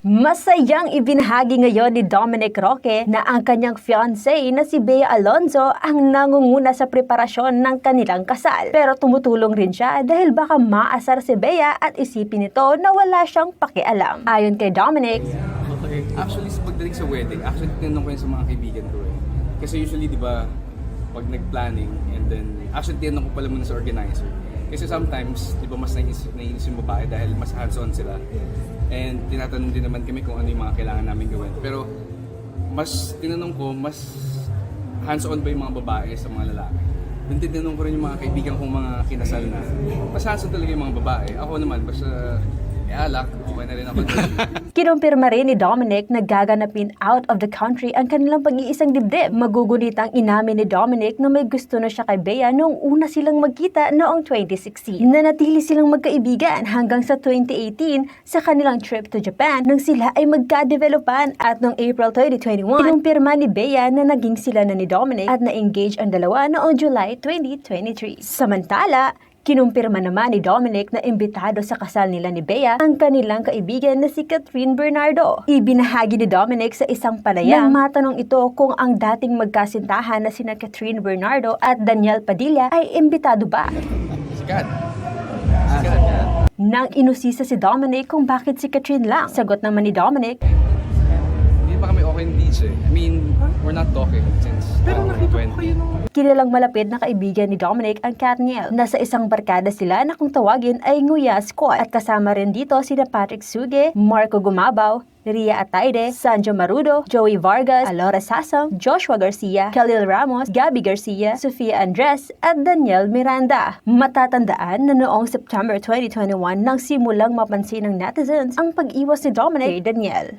Masayang ibinahagi ngayon ni Dominic Roque na ang kanyang fiancé na si Bea Alonzo ang nangunguna sa preparasyon ng kanilang kasal. Pero tumutulong rin siya dahil baka maasar si Bea at isipin nito na wala siyang pakialam. Ayon kay Dominic. Actually, sa pagdating sa wedding, actually tinanong ko yun sa mga kaibigan ko eh. Kasi usually, di ba, pag nag-planning, and then, actually tinanong ko pala muna sa organizer. Kasi sometimes, di ba, mas naiisip, naiisip yung babae dahil mas hands-on sila. And tinatanong din naman kami kung ano yung mga kailangan namin gawin. Pero, mas tinanong ko, mas hands-on ba yung mga babae sa mga lalaki? Then tinanong ko rin yung mga kaibigan kong mga kinasal na, mas hands-on talaga yung mga babae. Ako naman, basta, eh, alak, okay na rin ako. Kinumpirma rin ni Dominic na gaganapin out of the country ang kanilang pag-iisang dibdib. Magugunitang inamin ni Dominic na may gusto na siya kay Bea noong una silang magkita noong 2016. Nanatili silang magkaibigan hanggang sa 2018 sa kanilang trip to Japan nang sila ay magka-developan at noong April 2021, kinumpirma ni Bea na naging sila na ni Dominic at na-engage ang dalawa noong July 2023. Samantala, Kinumpirma naman ni Dominic na imbitado sa kasal nila ni Bea ang kanilang kaibigan na si Catherine Bernardo. Ibinahagi ni Dominic sa isang palayang nang matanong ito kung ang dating magkasintahan na sina Catherine Bernardo at Daniel Padilla ay imbitado ba. Sikat. Sikat. Nang inusisa si Dominic kung bakit si Catherine lang. Sagot naman ni Dominic, Hindi pa kami okay in beach eh. I mean, we're not talking since Pero nakita ko kayo nung... Kilalang malapit na kaibigan ni Dominic ang Katniel. Nasa isang barkada sila na kung tawagin ay Nguya Squad. At kasama rin dito sina Patrick Suge, Marco Gumabaw, Ria Ataide, Sanjo Marudo, Joey Vargas, Alora Sasong, Joshua Garcia, Khalil Ramos, Gabby Garcia, Sofia Andres, at Daniel Miranda. Matatandaan na noong September 2021 nang simulang mapansin ng netizens ang pag-iwas ni Dominic kay Daniel.